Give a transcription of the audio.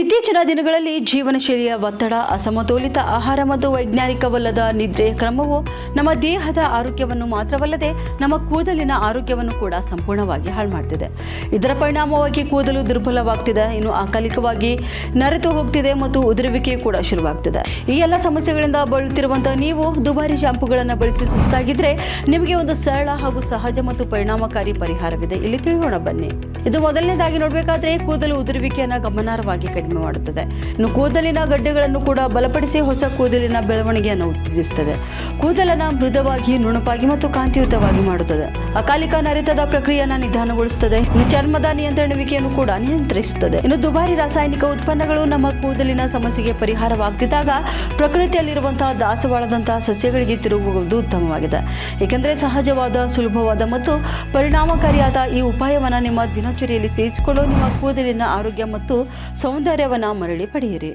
ಇತ್ತೀಚಿನ ದಿನಗಳಲ್ಲಿ ಜೀವನ ಶೈಲಿಯ ಒತ್ತಡ, ಅಸಮತೋಲಿತ ಆಹಾರ ಮತ್ತು ವೈಜ್ಞಾನಿಕವಲ್ಲದ ನಿದ್ರೆ ಕ್ರಮವು ನಮ್ಮ ದೇಹದ ಆರೋಗ್ಯವನ್ನು ಮಾತ್ರವಲ್ಲದೆ ನಮ್ಮ ಕೂದಲಿನ ಆರೋಗ್ಯವನ್ನು ಕೂಡ ಸಂಪೂರ್ಣವಾಗಿ ಹಾಳು ಮಾಡ್ತಿದೆ ಇದರ ಪರಿಣಾಮವಾಗಿ ಕೂದಲು ದುರ್ಬಲವಾಗ್ತಿದೆ, ಇನ್ನು ಅಕಾಲಿಕವಾಗಿ ನರೆತು ಹೋಗ್ತಿದೆ ಮತ್ತು ಉದುರುವಿಕೆ ಕೂಡ ಶುರುವಾಗ್ತಿದೆ. ಈ ಎಲ್ಲ ಸಮಸ್ಯೆಗಳಿಂದ ಬಳಲುತ್ತಿರುವಂತಹ ನೀವು ದುಬಾರಿ ಶಾಂಪುಗಳನ್ನು ಬಳಸಿ ಸುಸ್ತಾಗಿದ್ರೆ ನಿಮಗೆ ಒಂದು ಸರಳ ಹಾಗೂ ಸಹಜ ಮತ್ತು ಪರಿಣಾಮಕಾರಿ ಪರಿಹಾರವಿದೆ. ಇಲ್ಲಿ ತಿಳಿಯೋಣ ಬನ್ನಿ. ಇದು ಮೊದಲನೇದಾಗಿ ನೋಡಬೇಕಾದ್ರೆ ಕೂದಲು ಉದುರುವಿಕೆಯನ್ನು ಗಮನಾರ್ಹವಾಗಿ ಕಡಿಮೆ ಮಾಡುತ್ತದೆ. ಇನ್ನು ಕೂದಲಿನ ಗಡ್ಡೆಗಳನ್ನು ಕೂಡ ಬಲಪಡಿಸಿ ಹೊಸ ಕೂದಲಿನ ಬೆಳವಣಿಗೆಯನ್ನು ಉತ್ತೇಜಿಸುತ್ತದೆ. ಕೂದಲನ್ನು ಮೃದುವಾಗಿ, ನುಣುಪಾಗಿ ಮತ್ತು ಕಾಂತಿಯುತವಾಗಿ ಮಾಡುತ್ತದೆ. ಅಕಾಲಿಕ ನರಿತದ ಪ್ರಕ್ರಿಯೆಯನ್ನು ನಿಧಾನಗೊಳಿಸುತ್ತದೆ. ಇನ್ನು ಚರ್ಮದ ನಿಯಂತ್ರಣವಿಕೆಯನ್ನು ಕೂಡ ನಿಯಂತ್ರಿಸುತ್ತದೆ. ಇನ್ನು ದುಬಾರಿ ರಾಸಾಯನಿಕ ಉತ್ಪನ್ನಗಳು ನಮ್ಮ ಕೂದಲಿನ ಸಮಸ್ಯೆಗೆ ಪರಿಹಾರವಾಗದಿದ್ದಾಗ ಪ್ರಕೃತಿಯಲ್ಲಿರುವಂತಹ ದಾಸವಾಳದಂತಹ ಸಸ್ಯಗಳಿಗೆ ತಿರುಗುವುದು ಉತ್ತಮವಾಗಿದೆ. ಏಕೆಂದರೆ ಸಹಜವಾದ, ಸುಲಭವಾದ ಮತ್ತು ಪರಿಣಾಮಕಾರಿಯಾದ ಈ ಉಪಾಯವನ್ನು ನಿಮ್ಮ ದಿನಚರಿಯಲ್ಲಿ ಸೇರಿಸಿಕೊಳ್ಳಲು ನಿಮ್ಮ ಕೂದಲಿನ ಆರೋಗ್ಯ ಮತ್ತು ಸೌಂದರ್ಯವನ್ನು ಮರಳಿ ಪಡೆಯಿರಿ